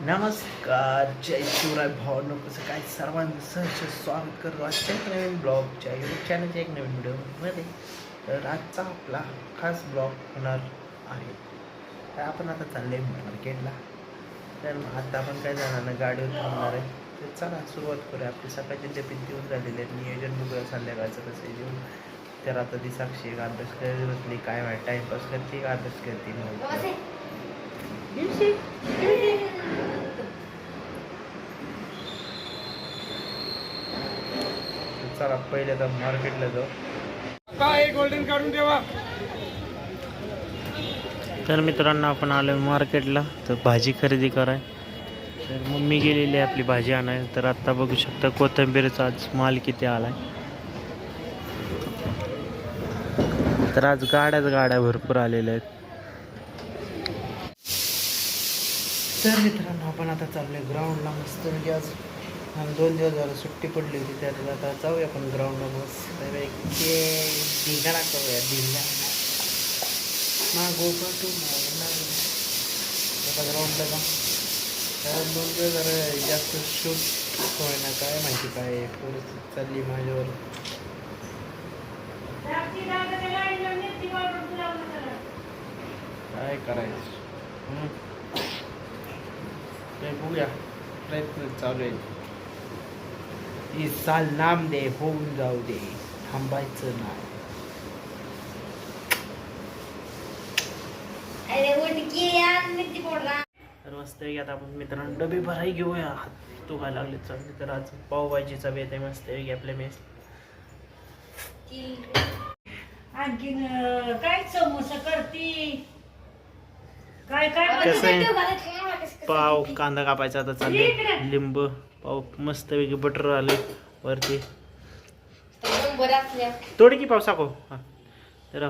नमस्कार जय शिवराय भावनो कसं काय सर्वांचं सहज स्वागत करतो आजच्या एक नवीन ब्लॉगच्या यूट्यूब चॅनलच्या एक नवीन व्हिडिओमध्ये तर आजचा आपला खास ब्लॉग होणार आहे. तर आपण आता चालले मार्केटला. तर आता आपण काय जाणार ना गाडीवर थांबणार आहे. तर चला सुरुवात करूया. आपली सकाळच्या डबीत देऊन झालेले आहेत. नियोजन बघूया संध्याकाळचं कसं येऊन तर आता ती साक्षी एक अभ्यास करत बसली. काय माहिती टाईमपास करते एक अभ्यास करते चला पहिले तर मार्केटला जाऊ. काय गोल्डन काढून ठेवा. तर मित्रांनो आपण आलो मार्केटला तर भाजी खरेदी कराय. तर मम्मी गेलेली आहे आपली भाजी आणाय तर आत्ता बघू शकता कोथिंबीरचा आज माल किती आलाय. तर आज गाड्याच गाड्या भरपूर आलेल्या आहेत. तर मित्रांनो आपण आता चाललोय ग्राउंडला मस्त म्हणजे आज आणि दोन दिवस झालं सुट्टी पडली होती त्यात आता जाऊया आपण ग्राउंडला बस. पैकी धिंगाणा करूया धिंगाणा मागो पाठू आता ग्राउंडला जा. कारण दोन दिवस जरा जास्त शूट होय ना काय माहिती काय परिस्थिती चालली माझ्यावर. काय करायचं? काय ते बघूया. प्रयत्न चालू आहे. ती साल नाम दे होऊन जाऊ दे थांबायचं नाही तर मस्त आहे आता आपण मित्रांनो डबे भराई घेऊया. हात दुखायला लागले चांगले तर आज पावभाजीचा बेत आहे मस्त आहे आपल्या मेस. आणखीन काय समोसा करती? काय काय? कसं आहे? आहे पाव कांदा कापायचा आता चालले लिंब. पाव मस्त पैकी बटर आले वरती. तोड की पाव साको हा. तर